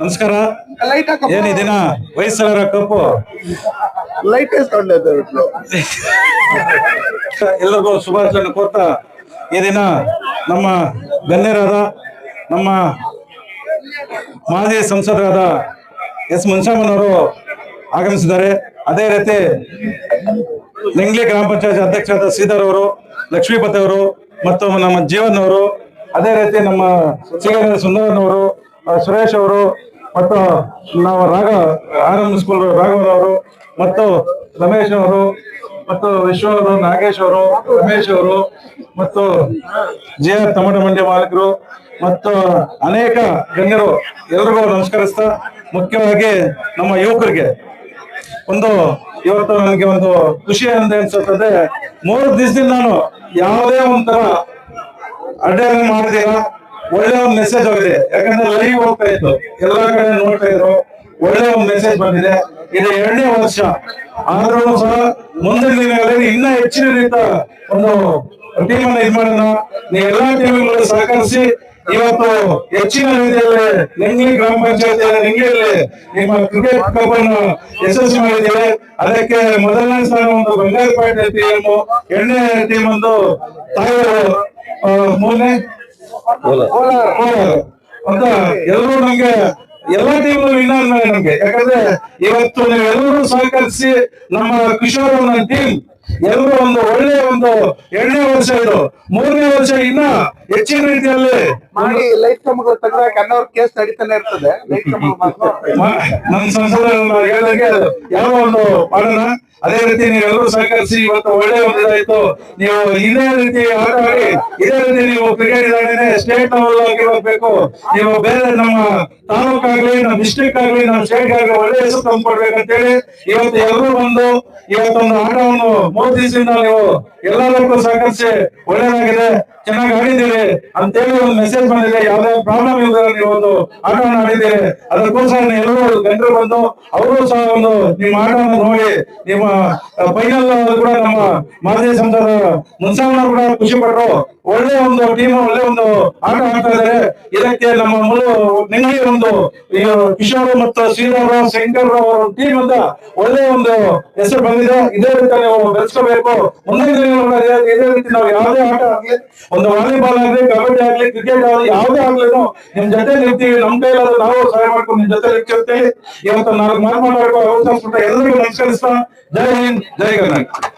ನಮಸ್ಕಾರ. ಏನಿದಿನ? ಏನ್ ಈ ದಿನ ವಯಸ್ಸರ ಕಪ್ಪು ಲೈಟ್ ಎಲ್ಲರಿಗೂ ಶುಭಾಶಯ ಕೋರ್ತಾ ಈ ದಿನ ನಮ್ಮ ಗಣ್ಯರಾದ ನಮ್ಮ ಮಾಜಿ ಸಂಸದರಾದ ಎಸ್ ಮುನ್ಸಾಮನವರು ಆಗಮಿಸಿದ್ದಾರೆ. ಅದೇ ರೀತಿ ಲಿಂಗ್ಲಿ ಗ್ರಾಮ ಪಂಚಾಯತ್ ಅಧ್ಯಕ್ಷರಾದ ಶ್ರೀಧರ್ ಅವರು ಲಕ್ಷ್ಮೀಪತಿ ಅವರು ಮತ್ತು ನಮ್ಮ ಜೀವನ್ ಅವರು ಅದೇ ರೀತಿ ನಮ್ಮ ಸಿಗಂದ್ರ ಸುಂದರನವರು ಸುರೇಶ್ ಅವರು ಮತ್ತು ನಾವು ರಾಘ ಆರ್ ಎಂ ಸ್ಕೂಲ್ ರಾಘವನ್ ಅವರು ಮತ್ತು ರಮೇಶ್ ಅವರು ಮತ್ತು ವಿಶ್ವ ಅವರು ನಾಗೇಶ್ ಅವರು, ರಮೇಶ್ ಅವರು ಮತ್ತು ಜೆ ಆರ್ ತಮಟ ಮಂಡ್ಯ ಮಾಲೀಕರು ಮತ್ತು ಅನೇಕ ಗಣ್ಯರು ಎಲ್ರಿಗೂ ನಮಸ್ಕರಿಸ್ತಾ ಮುಖ್ಯವಾಗಿ ನಮ್ಮ ಯುವಕರಿಗೆ ಒಂದು ಇವತ್ತು ನನಗೆ ಒಂದು ಖುಷಿ ಅಂತ ಅನ್ಸುತ್ತದೆ. ಮೂರು ದಿವಸದಿಂದ ನಾನು ಯಾವುದೇ ಒಂಥರ ಅಡ್ಡ ಮಾಡಿದೀರ ಒಳ್ಳೆ ಒಂದು ಮೆಸೇಜ್ ಹೋಗಿದೆ. ಯಾಕಂದ್ರೆ ಲೈವ್ ಹೋಗ್ತಾ ಇತ್ತು. ಎಲ್ಲಾ ಕಡೆ ನೋಡ್ತಾ ಇದ್ರು. ಒಳ್ಳೆ ಒಂದು ಮೆಸೇಜ್ ಬಂದಿದೆ. ಇದು ಎರಡನೇ ವರ್ಷ. ಆದ್ರೂ ಸಹ ಮುಂದಿನ ದಿನಗಳಲ್ಲಿ ಇನ್ನ ಹೆಚ್ಚಿನ ರೀತಿಯ ಒಂದು ಟೀಮ್ ಅನ್ನ ಇದು ಮಾಡೋಣ. ಎಲ್ಲಾ ಟೀಮ್ಗಳು ಸಹಕರಿಸಿ ಇವತ್ತು ಹೆಚ್ಚಿನ ರೀತಿಯಲ್ಲಿ ನಿಂಗ್ಲಿ ಗ್ರಾಮ ಪಂಚಾಯತ್ ನಿಂಗ್ಲಿಯಲ್ಲಿ ನಿಮ್ಮ ಕ್ರಿಕೆಟ್ ಕಪ್ ಅನ್ನು ಯಶಸ್ವಿ ಮಾಡಿದ್ದೇವೆ ಅದಕ್ಕೆ ಮೊದಲನೇ ಸ್ಥಾನ ಒಂದು ಬಂಗಾರಪೇಟೆ ಟೀಮ್ ಎರಡನೇ ಟೀಮ್ ಒಂದು ಆ, ಮೂರನೇ. ಅಂತ ಎಲ್ಲರೂ ನಮ್ಗೆ ಎಲ್ಲಾ ಟೀಮ್ ವಿನ್ನರ್ ನಮ್ಗೆ. ಯಾಕಂದ್ರೆ ಇವತ್ತು ನೀವೆಲ್ಲರೂ ಸಹಕರಿಸಿ ನಮ್ಮ ಕಿಶೋರ್ ನನ್ನ ಟೀಮ್ ಎಲ್ಲರೂ ಒಂದು ಒಳ್ಳೆ ಒಂದು ಎರಡನೇ ವರ್ಷ ಇದು. ಮೂರನೇ ವರ್ಷ ಇನ್ನ ಹೆಚ್ಚಿನ ರೀತಿಯಲ್ಲಿ ಮಾಡಿ ಲೈಟ್ ಕಂಬಗಳು ತೆಗೆದಾಗ ಅನ್ನೋರ್ ಕೇಸ್ ನಡೀತಾನೆ ಇರ್ತದೆ. ಲೈಟ್ ಕಂಬಗಳು ಸಂಸಾರ ನಮ್ಮ ಸಂಸದ ಹೇಳಿದಾಗೆ ಯಾವ ಒಂದು ಮಾಡೋಣ ಅದೇ ರೀತಿ ನೀವೆಲ್ಲರೂ ಸಹಕರಿಸಿ ಇವತ್ತು ಒಳ್ಳೆಯ ಇದಾಯ್ತು ನೀವು ಇದೇ ರೀತಿ ಆಡಿ ಇದೇ ರೀತಿ ನೀವು ಕ್ರಿಕೆಟ್ ಇದಾಗೇನೆ ಸ್ಟೇಟ್ ಲೆವೆಲ್ ಆಗಿ ಹೋಗ್ಬೇಕು ನೀವು ಬೇರೆ ನಮ್ಮ ತಾಲೂಕಾಗ್ಲಿ, ನಮ್ಮ ಡಿಸ್ಟ್ರಿಕ್ಟ್ ಆಗ್ಲಿ, ನಮ್ಮ ಸ್ಟೇಟ್ ಆಗ್ಲಿ ಒಳ್ಳೆ ಹೆಸರು ತಂದ್ಕೊಡ್ಬೇಕಂತೇಳಿ ಇವತ್ತು ಎಲ್ಲರೂ ಬಂದು ಇವತ್ತೊಂದು ಆಟವನ್ನು ಮೂರು ನೀವು ಎಲ್ಲರಿಗೂ ಸಹಕರಿಸಿ ಒಳ್ಳೇದಾಗಿದೆ. ಚೆನ್ನಾಗಿ ಆಡಿದ್ದೀರಿ. ಅಂತೇಳಿ ಒಂದು ಮೆಸೇಜ್ ಬಂದಿದೆ. ಯಾವ್ದೇ ಪ್ರಾಬ್ಲಮ್ ಇಲ್ಲದೆ ನೀವು ಒಂದು ಆಟವನ್ನು ಆಡಿದ್ದೀರಿ. ಅದಕ್ಕೋಸ್ಕರ ಎಲ್ಲರೂ ಗಂಡರು ಬಂದು ಅವರು ಸಹ ಒಂದು ನಿಮ್ಮ ಆಟವನ್ನು ನೋಡಿ, ನಿಮ್ಮ ಫೈನಲ್ ಕೂಡ ನಮ್ಮ ಮಾಜಿ ಸಂಸದ ಮುನ್ಸಾಮನವರು ಕೂಡ ಖುಷಿ ಪಟ್ಟರು. ಒಳ್ಳೆ ಒಂದು ಟೀಮ್ ಒಳ್ಳೆ ಒಂದು ಆಟ ಆಡ್ತಾ ಇದ್ದಾರೆ. ಇದಕ್ಕೆ ನಮ್ಮ ಮುಳು ನಿಂಗಳಿ ಒಂದು ಕಿಶೋರ್ ಮತ್ತು ಶ್ರೀಧರ್ ಶಂಕರ್ ಟೀಮ್ ಅಂತ ಒಳ್ಳೆ ಒಂದು ಹೆಸರು ಬಂದಿದೆ. ಇದೇ ರೀತಿ ನೀವು ಬೆಳೆಸ್ಕೋಬೇಕು ಮುಂದಿನ ರೀತಿ ನಾವು ಯಾವುದೇ ಆಟ ಆಗ್ಲಿ ಒಂದು ವಾಲಿಬಾಲ್ ಆಗ್ಲಿ ಕಬಡ್ಡಿ ಆಗ್ಲಿ ಕ್ರಿಕೆಟ್ ಆಗ್ಲಿ ಯಾವ್ದೇ ಆಗ್ಲಿ ನಿಮ್ ಜೊತೆ ನಿಲ್ತೀವಿ ನಮ್ ಕೈಲಾದ್ರೆ ನಾವು ಸಹಾಯ ಮಾಡ್ಕೊಂಡು ನಿಮ್ ಜೊತೆ ನಿಲ್ತಿರ್ತೀವಿ ಇವತ್ತು ನಾಲ್ಕು ಮಾತು ಮಾತಾಡೋ ಅವಕಾಶ ಎಲ್ಲರಿಗೂ ನಮಸ್ಕರಿಸ್ತಾ, ಜೈ ಹಿಂದ್, ಜೈ ಕರ್ನಾಟಕ.